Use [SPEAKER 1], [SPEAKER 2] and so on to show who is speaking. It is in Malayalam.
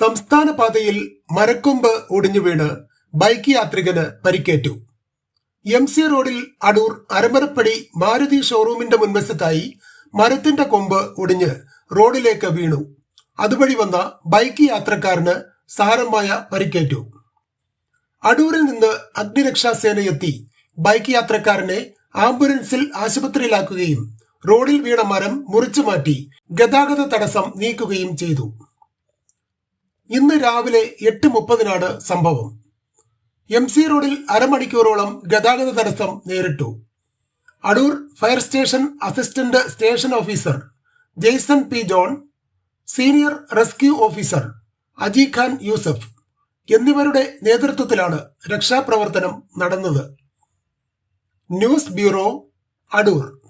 [SPEAKER 1] സംസ്ഥാന പാതയിൽ മരക്കൊമ്പ് ഒടിഞ്ഞു വീണ് ബൈക്ക് യാത്രികന് പരിക്കേറ്റു. എം സി റോഡിൽ അടൂർ അരമരപ്പടി മാരുതി ഷോറൂമിന്റെ മുൻവശത്തായി മരത്തിന്റെ കൊമ്പ് ഒടിഞ്ഞ് റോഡിലേക്ക് വീണു. അതുവഴി വന്ന ബൈക്ക് യാത്രക്കാരന് സാരമായ പരിക്കേറ്റു. അടൂരിൽ നിന്ന് അഗ്നിരക്ഷാസേന എത്തി ബൈക്ക് യാത്രക്കാരനെ ആംബുലൻസിൽ ആശുപത്രിയിലാക്കുകയും റോഡിൽ വീണ മരം മുറിച്ചു മാറ്റി ഗതാഗത തടസ്സം നീക്കുകയും ചെയ്തു. ഇന്ന് രാവിലെ എട്ട് മുപ്പതിനാണ് സംഭവം. എം സി റോഡിൽ അരമണിക്കൂറോളം ഗതാഗത തടസ്സം നേരിട്ടു. Adoor fire station assistant station officer Jaison P John senior rescue officer Aji Khan Yusuf എന്നിവരുടെ നേതൃത്വത്തിലാണ് രക്ഷാപ്രവർത്തനം നടന്നത്. News bureau Adoor.